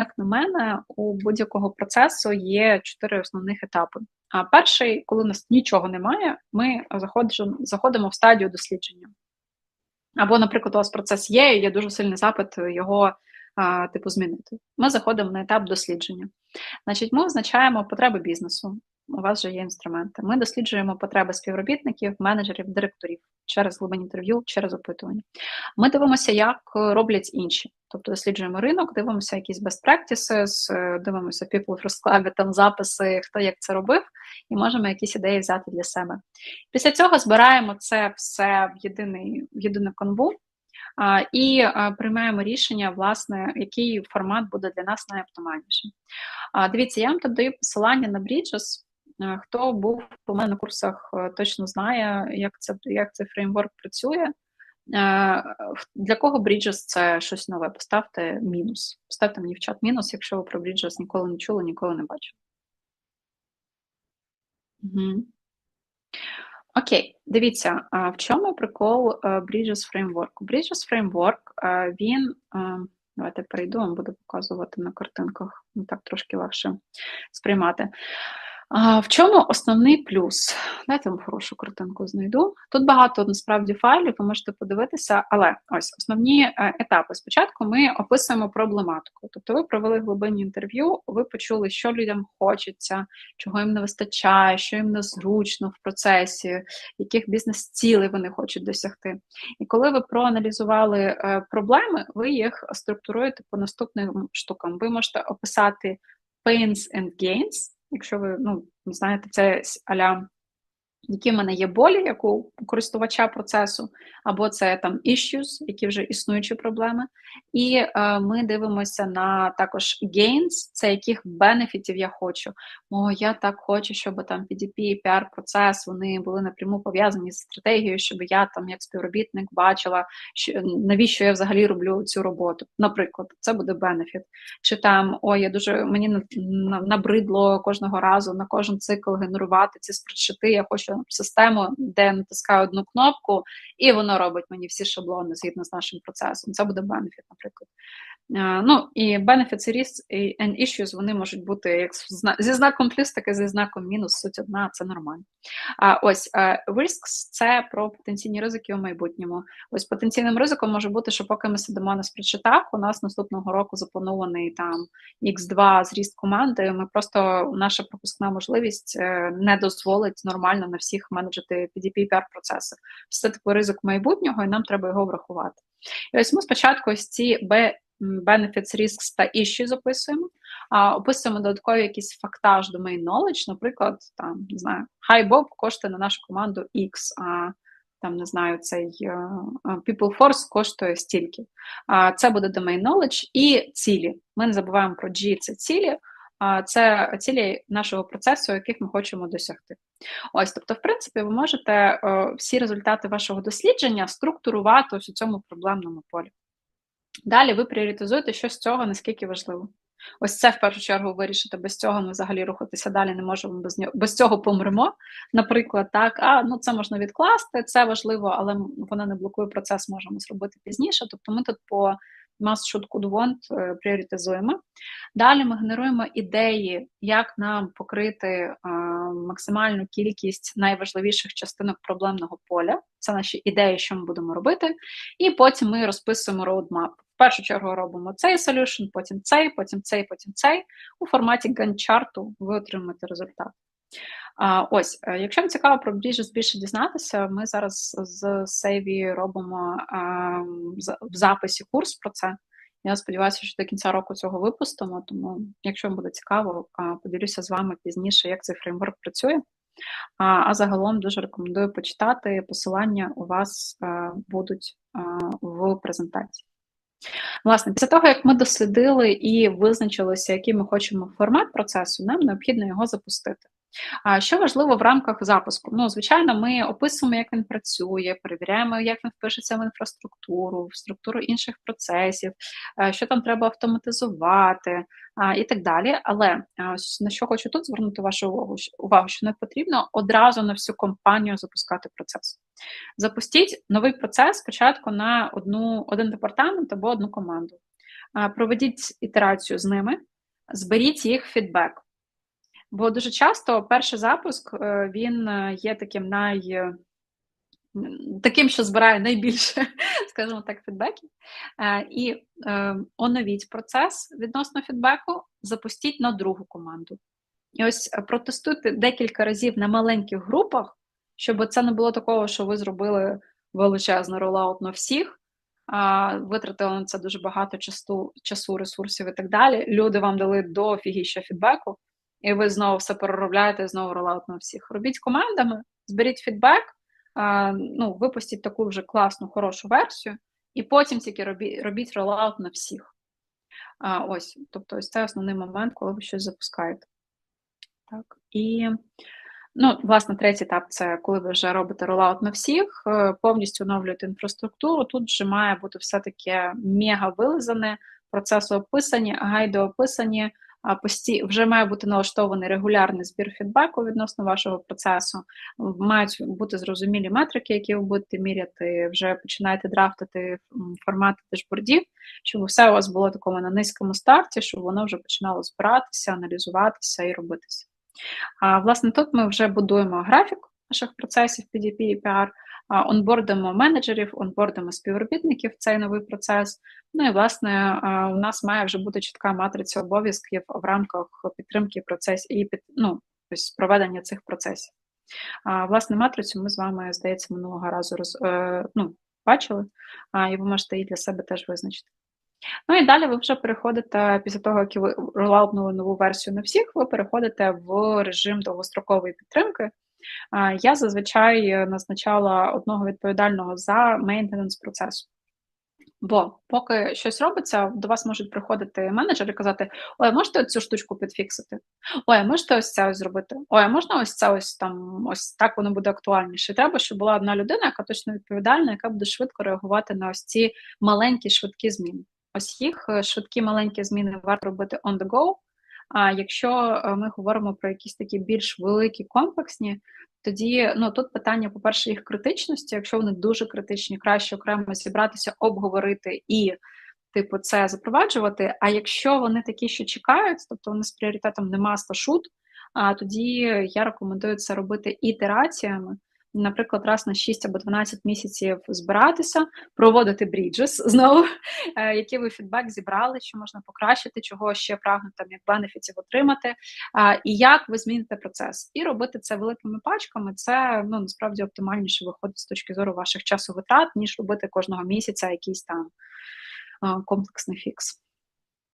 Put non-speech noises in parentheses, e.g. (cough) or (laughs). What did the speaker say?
як на мене, у будь-якого процесу є чотири основних етапи. А перший, коли у нас нічого немає, ми заходимо, заходимо в стадію дослідження. Або, наприклад, у вас процес є, і є дуже сильний запит його типу змінити. Ми заходимо на етап дослідження. Значить, ми визначаємо потреби бізнесу. У вас вже є інструменти. Ми досліджуємо потреби співробітників, менеджерів, директорів через глибинні інтерв'ю, через опитування. Ми дивимося, як роблять інші. Тобто досліджуємо ринок, дивимося якісь best practices, е, дивимося People First Club, там записи, хто як це робив, і можемо якісь ідеї взяти для себе. Після цього збираємо це все в єдиний в єдину канву а, і приймаємо рішення, власне, який формат буде для нас найоптимальнішим. Дивіться, я вам тут даю посилання на Bridges. Хто був у мене на курсах, е, точно знає, як це як цей фреймворк працює. Для кого Bridges це щось нове? Поставте мінус. Поставте мені в чат мінус, якщо ви про Bridges ніколи не чули, ніколи не бачили. Угу. Окей, дивіться, в чому прикол е, Bridges Framework? Bridges Framework, е, він. Давайте перейду, вам буду показувати на картинках. Так трошки легше сприймати. В чому основний плюс? Дайте вам хорошу картинку знайду. Тут багато насправді файлів, ви можете подивитися, але ось основні е, етапи. Спочатку ми описуємо проблематику. Тобто, ви провели глибинні інтерв'ю, ви почули, що людям хочеться, чого їм не вистачає, що їм незручно в процесі, яких бізнес-цілей вони хочуть досягти. І коли ви проаналізували е, проблеми, ви їх структуруєте по наступним штукам. Ви можете описати pains and gains, якщо ви ну, знаєте, це аля які в мене є болі, як у користувача процесу, або це там issues, які вже існуючі проблеми. І е, ми дивимося на також gains, це яких бенефітів я хочу. О, я так хочу, щоб там PDP PR-процес вони були напряму пов'язані з стратегією, щоб я там, як співробітник, бачила, що навіщо я взагалі роблю цю роботу. Наприклад, це буде бенефіт. Чи там о, я дуже мені набридло кожного разу на кожен цикл генерувати ці спредшити, я хочу систему, де я натискаю одну кнопку, і воно робить мені всі шаблони згідно з нашим процесом. Це буде бенефіт, наприклад. Е, ну і benefits і and issues вони можуть бути як зі знаком плюс, так і зі знаком мінус, суть одна, це нормально. А ось е, risks – це про потенційні ризики у майбутньому. Ось потенційним ризиком може бути, що поки ми сидимо на спричитах, у нас наступного року запланований там X2 зріст команди. Ми просто наша пропускна можливість е, не дозволить нормально на всіх менеджити PDP pr процеси. Це типу ризик майбутнього, і нам треба його врахувати. І ось ми спочатку ось ці benefits, risks та issue записуємо, а описуємо додаткові якийсь фактаж domain knowledge, наприклад, там не знаю, хай Bob коштує на нашу команду X, а там не знаю, цей uh, People Force коштує стільки. Це буде domain knowledge і цілі. Ми не забуваємо про G, це цілі. Це цілі нашого процесу, яких ми хочемо досягти. Ось, тобто, в принципі, ви можете е, всі результати вашого дослідження структурувати ось у цьому проблемному полі. Далі ви пріоритизуєте, що з цього наскільки важливо. Ось це в першу чергу вирішити. Без цього ми взагалі рухатися далі не можемо, без нього без цього помремо. Наприклад, так, а ну це можна відкласти, це важливо, але воно не блокує процес, можемо зробити пізніше. Тобто ми тут по could, want пріоритизуємо. Далі ми генеруємо ідеї, як нам покрити а, максимальну кількість найважливіших частинок проблемного поля. Це наші ідеї, що ми будемо робити. І потім ми розписуємо роудмап. В першу чергу робимо цей solution, потім цей, потім цей, потім цей. У форматі Gantt-чарту ви отримаєте результат. Ось, е, якщо вам цікаво про Bridges більше дізнатися, ми зараз з Сейві робимо а, в записі курс про це. Я сподіваюся, що до кінця року цього випустимо. Тому, якщо вам буде цікаво, поділюся з вами пізніше, як цей фреймворк працює. А загалом дуже рекомендую почитати. Посилання у вас а, будуть а, в презентації. Власне, після того, як ми дослідили і визначилися, який ми хочемо формат процесу, нам необхідно його запустити. А що важливо в рамках запуску? Ну, звичайно, ми описуємо, як він працює, перевіряємо, як він впишеться в інфраструктуру, в структуру інших процесів, е, що там треба автоматизувати і так далі. Але на що хочу тут звернути вашу увагу, увагу, що не потрібно одразу на всю компанію запускати процес. Запустіть новий процес спочатку на одну, один департамент або одну команду. проведіть ітерацію з ними, зберіть їх фідбек. Бо дуже часто перший запуск е, він е, є таким най. Таким, що збирає найбільше, (laughs) скажімо так, фідбеків. І оновіть процес відносно фідбеку, запустіть на другу команду. І ось протестуйте декілька разів на маленьких групах, щоб це не було такого, що ви зробили величезний ролаут на всіх, витратили на це дуже багато часу, часу, ресурсів і так далі. Люди вам дали до фігіща фідбеку, і ви знову все переробляєте, знову ролаут на всіх. Робіть командами, зберіть фідбек, ну, випустіть таку вже класну, хорошу версію, і потім тільки робіть, робіть ролаут на всіх. Ось, тобто, ось це основний момент, коли ви щось запускаєте. Так, і Ну, власне, третій етап це коли ви вже робите ролаут на всіх, е, повністю оновлюєте інфраструктуру. Тут вже має бути все таке мега вилизане, процеси описані, гайди описані. Пості вже має бути налаштований регулярний збір фідбеку відносно вашого процесу. Мають бути зрозумілі метрики, які ви будете міряти. Вже починаєте драфтити формати дешбордів, щоб все у вас було такому на низькому старті, щоб воно вже починало збиратися, аналізуватися і робитися. А, Власне, тут ми вже будуємо графік наших процесів PDP і PR, онбордимо менеджерів, онбордимо співробітників в цей новий процес. Ну і власне у нас має вже бути чітка матриця обов'язків в рамках підтримки процесів і під ну, тобто проведення цих процесів. А, Власне, матрицю ми з вами, здається, минулого разу роз, е, ну, бачили, а, і ви можете її для себе теж визначити. Ну і далі ви вже переходите, після того, як ви ролаутнули нову версію на всіх, ви переходите в режим довгострокової підтримки. Я зазвичай назначала одного відповідального за мейнтенанс процесу. Бо поки щось робиться, до вас можуть приходити менеджери і казати: Ой, можете цю штучку підфіксити? Ой, можете ось це ось зробити? Ой, можна ось це ось там, ось так воно буде актуальніше. Треба, щоб була одна людина, яка точно відповідальна, яка буде швидко реагувати на ось ці маленькі швидкі зміни. Ось їх е, швидкі маленькі зміни варто робити on the go. А якщо е, ми говоримо про якісь такі більш великі комплексні, тоді ну тут питання, по-перше, їх критичності. Якщо вони дуже критичні, краще окремо зібратися, обговорити і, типу, це запроваджувати. А якщо вони такі, що чекають, тобто вони з пріоритетом не маста шут, а тоді я рекомендую це робити ітераціями наприклад, раз на 6 або 12 місяців збиратися, проводити бріджес знову, е, який ви фідбек зібрали, що можна покращити, чого ще прагнуть там як бенефітів отримати, і як ви зміните процес. І робити це великими пачками, це ну насправді оптимальніше виходить з точки зору ваших часу витрат, ніж робити кожного місяця якийсь там комплексний фікс.